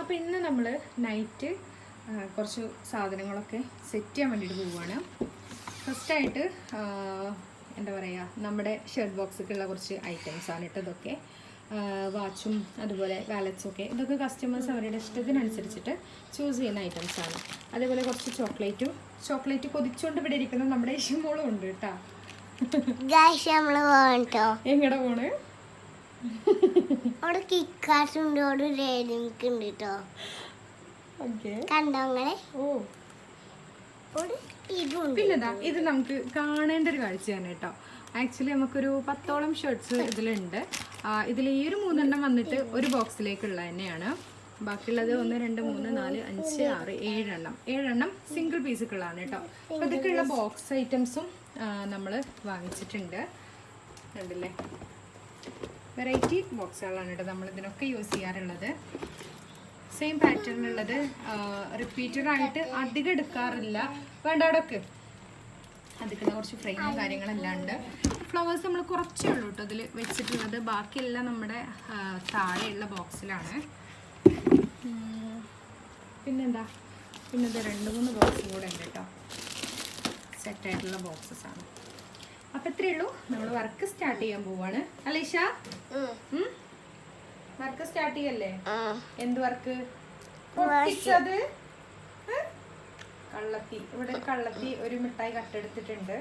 അപ്പോൾ ഇന്ന് നമ്മൾ നൈറ്റ് കുറച്ച് സാധനങ്ങളൊക്കെ സെറ്റ് ചെയ്യാൻ വേണ്ടിയിട്ട് പോവുകയാണ് ഫസ്റ്റായിട്ട് എന്താ പറയുക നമ്മുടെ ഷർട്ട് ബോക്സൊക്കെയുള്ള കുറച്ച് ഐറ്റംസ് ആണ് കേട്ടോ ഇതൊക്കെ. വാച്ചും അതുപോലെ വാലറ്റ്സും ഒക്കെ. ഇതൊക്കെ കസ്റ്റമേഴ്സ് അവരുടെ ഇഷ്ടത്തിനനുസരിച്ചിട്ട് ചൂസ് ചെയ്യുന്ന ഐറ്റംസ് ആണ്. അതേപോലെ കുറച്ച് ചോക്ലേറ്റും ചോക്ലേറ്റ് കൊതിച്ചുകൊണ്ട് ഇവിടെ ഇരിക്കുന്ന നമ്മുടെ ഇഷ്ടമോളും ഉണ്ട് കേട്ടോ. എങ്ങടെ പോണ്? അവിടെ കിക്കാസ് ഉണ്ട് കേട്ടോ. കണ്ടോങ്ങളെ പിന്നെതാ ഇത് നമുക്ക് കാണേണ്ട ഒരു കാഴ്ചയാണ് കേട്ടോ. ആക്ച്വലി നമുക്കൊരു പത്തോളം ഷർട്ട്സ് ഇതിലുണ്ട്. ഇതിൽ ഈ ഒരു മൂന്നെണ്ണം വന്നിട്ട് ഒരു ബോക്സിലേക്കുള്ള തന്നെയാണ്. ബാക്കിയുള്ളത് ഒന്ന് രണ്ട് മൂന്ന് നാല് അഞ്ച് ആറ് ഏഴെണ്ണം. ഏഴെണ്ണം സിംഗിൾ പീസുകളാണ് കേട്ടോ. അപ്പോൾ ഇതൊക്കെയുള്ള ബോക്സ് ഐറ്റംസും നമ്മൾ വാങ്ങിച്ചിട്ടുണ്ട്. കണ്ടില്ലേ? വെറൈറ്റി ബോക്സുകളാണ് കേട്ടോ നമ്മൾ ഇതിനൊക്കെ യൂസ് ചെയ്യാറുള്ളത്. സെയിം പാറ്റേണിലുള്ളത് റിപ്പീറ്റഡ് ആയിട്ട് അധികം എടുക്കാറില്ല. വേണ്ട അവിടെയൊക്കെ അതിക്കുന്ന കുറച്ച് ഫ്രെയിമും കാര്യങ്ങളെല്ലാം ഉണ്ട്. ഫ്ലവേഴ്സ് നമ്മൾ കുറച്ചേ ഉള്ളൂ കേട്ടോ ഇതിൽ വെച്ചിട്ടുള്ളത്. ബാക്കിയെല്ലാം നമ്മുടെ താഴെയുള്ള ബോക്സിലാണ് പിന്നെന്താ? പിന്നെ രണ്ട് മൂന്ന് ബോക്സും കൂടെ ഉണ്ട് കേട്ടോ. സെറ്റായിട്ടുള്ള ബോക്സസ് ആണ്. അപ്പം ഇത്രയേ ഉള്ളൂ. നമ്മൾ വർക്ക് സ്റ്റാർട്ട് ചെയ്യാൻ പോവാണ്. അലീഷ. വർക്ക് സ്റ്റാർട്ട് ചെയ്യല്ലേ. എന്ത് വർക്ക് പൊട്ടിച്ചത്? കള്ളത്തി. ഇവിടെ ഒരു കള്ളത്തി ഒരു മിഠായി കട്ടെടുത്തിട്ടുണ്ട്.